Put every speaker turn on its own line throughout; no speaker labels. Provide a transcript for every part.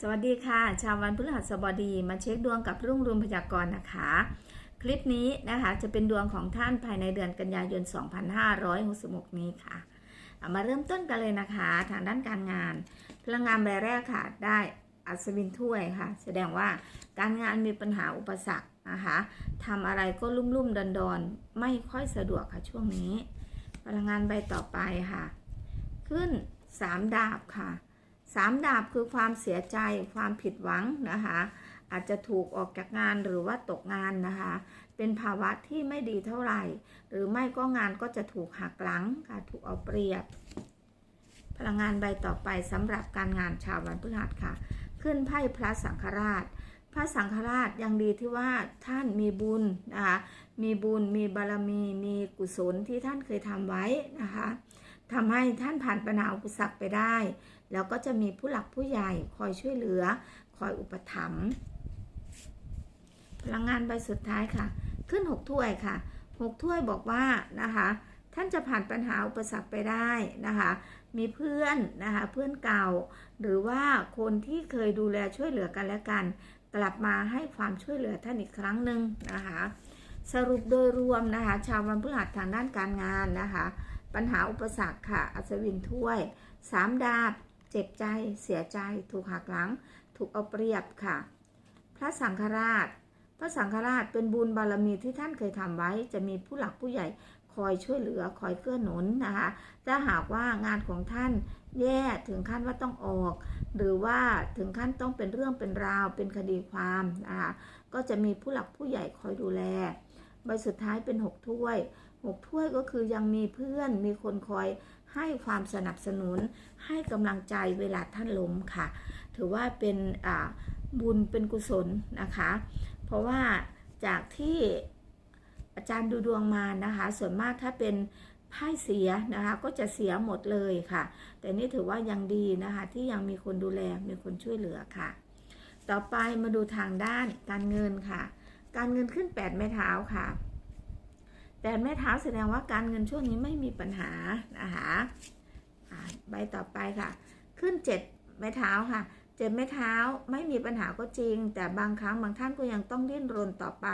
สวัสดีค่ะ ชาววันพฤหัสบดีมาเช็คดวงกับรุ่งรืองพยากรณ์นะคะ คลิปนี้นะคะจะเป็นดวงของท่านภายในเดือนกันยายน 2566 นี้ค่ะามาเริ่มต้นกันเลยนะคะ ทางด้านการงานพลังงานใบแรกค่ะ ได้อัศวินถ้วยค่ะ แสดงว่าการงานมีปัญหาอุปสรรคนะคะทำอะไรก็ลุ่มลุ่มดอนดอนๆ ไม่ค่อยสะดวกค่ะช่วงนี้ พลังงานใบต่อไปค่ะ ขึ้น 3 ดาบค่ะ สามดาบคือความเสียใจความผิดหวังนะคะอาจจะถูกออกจากงานหรือว่าตกงานนะคะ เป็นภาวะที่ไม่ดีเท่าไหร่ หรือไม่ก็งานก็จะถูกหักหลังค่ะถูกเอาเปรียบ พลังงานใบต่อไปสำหรับการงานชาววันพฤหัสค่ะ ขึ้นไพ่พระสังฆราช พระสังฆราชยังดีที่ว่าท่านมีบุญนะคะมีบุญมีบารมี มีกุศลที่ท่านเคยทำไว้นะคะ ทำให้ท่านผ่านปัญหาอุปสรรคไปได้ แล้วก็จะมีผู้หลักผู้ใหญ่คอยช่วยเหลือ คอยอุปถัมภ์พลังงานใบสุดท้ายค่ะ ขึ้น 6 ถ้วยค่ะ6ถ้วยบอกว่านะคะท่านจะผ่านปัญหาอุปสรรคไปได้นะคะมีเพื่อนนะคะเพื่อนเก่า หรือว่าคนที่เคยดูแลช่วยเหลือกันและกัน กลับมาให้ความช่วยเหลือท่านอีกครั้งหนึ่งนะคะสรุปโดยรวมนะคะชาววันพฤหัสทางด้านการงานนะคะ ปัญหาอุปสรรคค่ะ อัศวินถ้วยสามดาบ เจ็บใจ เสียใจ ถูกหักหลัง ถูกเอาเปรียบค่ะ พระสังฆราช พระสังฆราชเป็นบุญบารมีที่ท่านเคยทำไว้ จะมีผู้หลักผู้ใหญ่คอยช่วยเหลือ คอยเกื้อหนุนนะคะ ถ้าหากว่างานของท่านแย่ถึงขั้นว่าต้องออก หรือว่าถึงขั้นต้องเป็นเรื่องเป็นราว เป็นคดีความนะคะ ก็จะมีผู้หลักผู้ใหญ่คอยดูแล ใบสุดท้ายเป็นหกถ้วย หกถ้วยก็คือยังมีเพื่อนมีคนคอยให้ความสนับสนุนให้กำลังใจเวลาท่านล้มค่ะ ถือว่าเป็นบุญเป็นกุศลนะคะ เพราะว่าจากที่อาจารย์ดูดวงมานะคะ ส่วนมากถ้าเป็นไพ่เสียนะคะ ก็จะเสียหมดเลยค่ะ แต่นี่ถือว่ายังดีนะคะ ที่ยังมีคนดูแลมีคนช่วยเหลือค่ะ ต่อไปมาดูทางด้านการเงินค่ะ การเงินขึ้น 8 ไม้เท้าค่ะ แปดไม้เท้าแสดงว่าการเงินช่วงนี้ไม่มีปัญหานะคะใบต่อไปค่ะ ขึ้นเจ็ดไม้เท้าค่ะ เจ็ดไม้เท้าไม่มีปัญหาก็จริง แต่บางครั้งบางท่านก็ยังต้องดิ้นรนต่อไป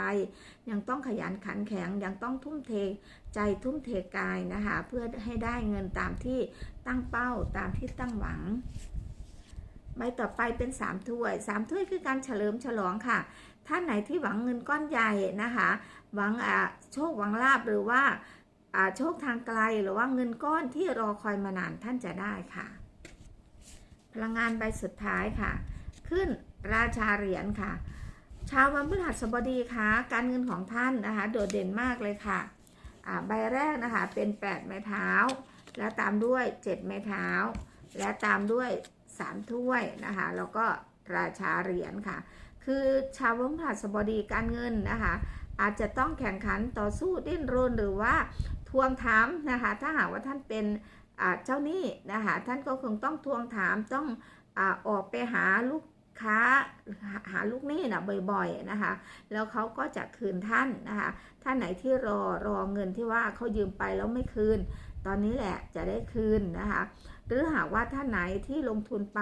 ยังต้องขยันขันแข็ง ยังต้องทุ่มเทใจทุ่มเทกายนะคะ เพื่อให้ได้เงินตามที่ตั้งเป้าตามที่ตั้งหวังใบต่อไปเป็นสามถ้วยสามถ้วยคือการเฉลิมฉลองค่ะ ท่านไหนที่หวังเงินก้อนใหญ่นะคะ หวังอ่าโชคหวังลาบหรือว่าอ่าโชคทางไกลหรือว่าเงินก้อนที่รอคอยมานานท่านจะได้ค่ะ พลังงานใบสุดท้ายค่ะ ขึ้นราชาเหรียญค่ะ ชาววันพฤหัสบดีค่ะ การเงินของท่านนะคะโดดเด่นมากเลยค่ะอ่าใบแรกนะคะเป็น 8 ไม้เท้า แล้วตามด้วย 7 ไม้เท้า และตามด้วย 3 ถ้วยนะคะแล้วก็ราชาเหรียญค่ะ คือชาวพฤหัสบดีการเงินนะคะ อาจจะต้องแข่งขันต่อสู้ดิ้นรนหรือว่าทวงถามนะคะ ถ้าหากว่าท่านเป็นเจ้าหนี้นะคะ ท่านก็คงต้องทวงถามต้องอออกไปหาลูกค้าหาลูกหนี้นะบ่อยๆนะคะ แล้วเขาก็จะคืนท่านนะคะ ท่านไหนที่รอรอเงินที่ว่าเขายืมไปแล้วไม่คืน ตอนนี้แหละจะได้คืนนะคะ หรือหากว่าท่านไหนที่ลงทุนไป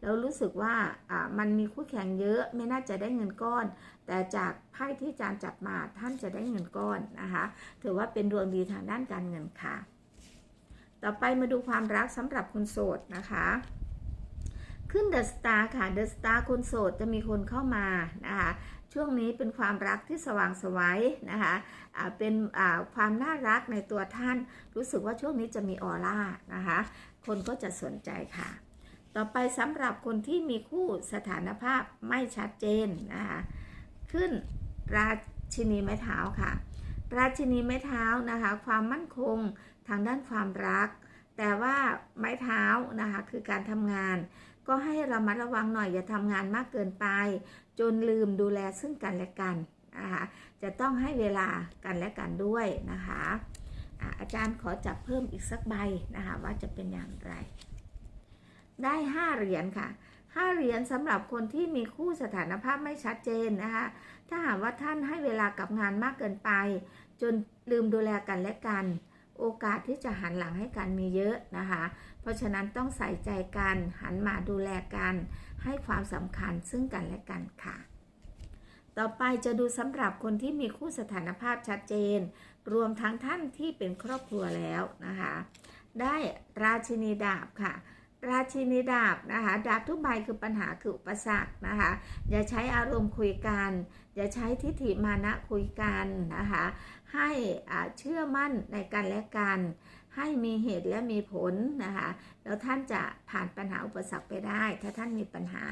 แล้วรู้สึกว่ามันมีคู่แข่งเยอะไม่น่าจะได้เงินก้อน แต่จากไพ่ที่อาจารย์จับมาท่านจะได้เงินก้อนนะคะถือว่าเป็นดวงดีทางด้านการเงินค่ะ ต่อไปมาดูความรักสำหรับคนโสดนะคะขึ้นเดอะสตาร์ค่ะเดอะสตาร์คนโสดจะมีคนเข้ามานะคะช่วงนี้เป็นความรักที่สว่างไสวัยนะคะเป็นความน่ารักในตัวท่าน รู้สึกว่าช่วงนี้จะมีออร่านะคะ คนก็จะสนใจค่ะ ต่อไปสำหรับคนที่มีคู่สถานภาพไม่ชัดเจนนะคะขึ้นราชินีไม้เท้าค่ะ ราชินีไม้เท้านะคะ ความมั่นคงทางด้านความรัก แต่ว่าไม้เท้านะคะคือการทำงาน ก็ให้ระมัดระวังหน่อยอย่าทำงานมากเกินไป จนลืมดูแลซึ่งกันและกันนะคะจะต้องให้เวลากันและกันด้วยนะคะ อาจารย์ขอจับเพิ่มอีกสักใบนะคะว่าจะเป็นอย่างไร ได้ห้าเหรียญค่ะห้าเหรียญสำหรับคนที่มีคู่สถานภาพไม่ชัดเจนนะคะ ถ้าหากว่าท่านให้เวลากับงานมากเกินไป จนลืมดูแลกันและกัน โอกาสที่จะหันหลังให้กันมีเยอะนะคะ เพราะฉะนั้นต้องใส่ใจกันหันมาดูแลกัน ให้ความสำคัญซึ่งกันและกันค่ะ ต่อไปจะดูสำหรับคนที่มีคู่สถานภาพชัดเจน รวมทั้งท่านที่เป็นครอบครัวแล้วนะคะ ได้ราชินีดาบค่ะ ราชินีดาบนะคะ ดาบทุกใบคือปัญหาคืออุปสรรคนะคะ อย่าใช้อารมณ์คุยกัน อย่าใช้ทิฏฐิมานะคุยกันนะคะ ให้เชื่อมั่นในกันและกัน ให้มีเหตุและมีผลนะคะ แล้วท่านจะผ่านปัญหาอุปสรรคไปได้ ถ้าท่านมีปัญหา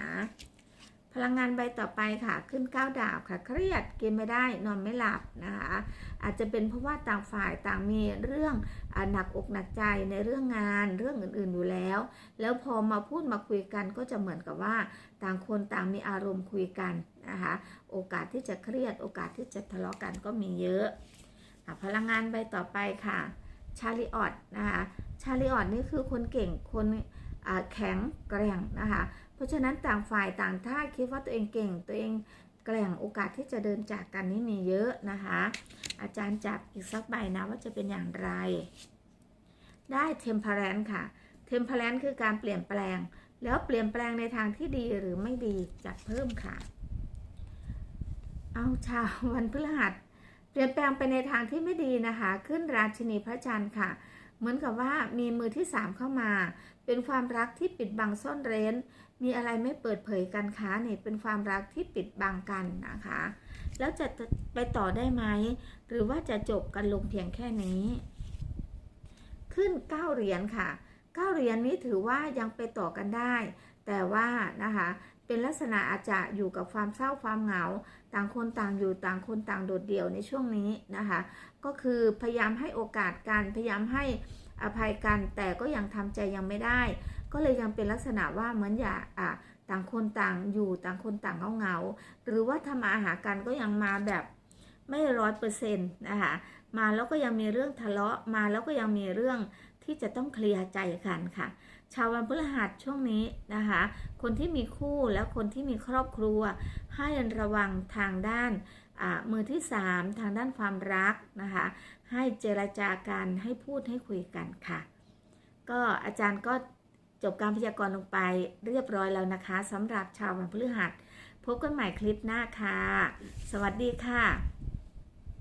พลังงานใบต่อไปค่ะ ขึ้นก้าวดาบค่ะ เครียดกินไม่ได้นอนไม่หลับนะคะ อาจจะเป็นเพราะว่าต่างฝ่ายต่างมีเรื่องอหนักอกหนักใจในเรื่องงานเรื่องอื่นๆอยู่แล้ว แล้วพอมาพูดมาคุยกันก็จะเหมือนกับว่า ต่างคนต่างมีอารมณ์คุยกันนะคะ โอกาสที่จะเครียดโอกาสที่จะทะเลาะกันก็มีเยอะอะพลังงานใบต่อไปค่ะ ชาลิออตนะคะ ชาลิออตนี่คือคนเก่งคน แข็งแกร่งนะคะ เพราะฉะนั้นต่างฝ่ายต่างถ้าคิดว่าตัวเองเก่ง ตัวเองแกร่งโอกาสที่จะเดินจากกันนี่มีเยอะนะคะ อาจารย์จับอีกสักใบนะว่าจะเป็นอย่างไร ได้เทมเพลนค่ะเทมเพลนคือการเปลี่ยนแปลง แล้วเปลี่ยนแปลงในทางที่ดีหรือไม่ดีจับเพิ่มค่ะ เอาชาววันพฤหัสเปลี่ยนแปลงไปในทางที่ไม่ดีนะคะ ขึ้นราชินีพระจันทร์ค่ะ เหมือนกับว่ามีมือที่สามเข้ามา เป็นความรักที่ปิดบังซ่อนเร้น มีอะไรไม่เปิดเผยกันคะเนี่ยเป็นความรักที่ปิดบังกันนะคะ แล้วจะไปต่อได้ไหม หรือว่าจะจบกันลงเพียงแค่นี้ ขึ้น9เหรียญค่ะ9เหรียญนี้ถือว่ายังไปต่อกันได้ แต่ว่านะคะ เป็นลักษณะอาจจะอยู่กับความเศร้าความเหงา ต่างคนต่างอยู่ต่างคนต่างโดดเดี่ยวในช่วงนี้นะคะ ก็คือพยายามให้โอกาสกันพยายามให้อภัยกัน แต่ก็ยังทำใจยังไม่ได้ ก็เลยยังเป็นลักษณะว่าเหมือนอย่าอะต่างคนต่างอยู่ต่างคนต่างเงาเงาหรือว่าถ้ามาหากันก็ยังมาแบบไม่ร้อยเปอร์เซ็นต์นะคะมาแล้วก็ยังมีเรื่องทะเลาะมาแล้วก็ยังมีเรื่องที่จะต้องเคลียร์ใจกันค่ะ ชาววันพฤหัสช่วงนี้นะคะ คนที่มีคู่และคนที่มีครอบครัว ให้ระวังทางด้านมือที่ 3 ทางด้านความรักนะคะ ให้เจรจากันให้พูดให้คุยกันค่ะ ก็อาจารย์ก็จบการพยากรณ์ลงไปเรียบร้อยแล้วนะคะสำหรับชาววันพฤหัส พบกันใหม่คลิปหน้าค่ะ สวัสดีค่ะ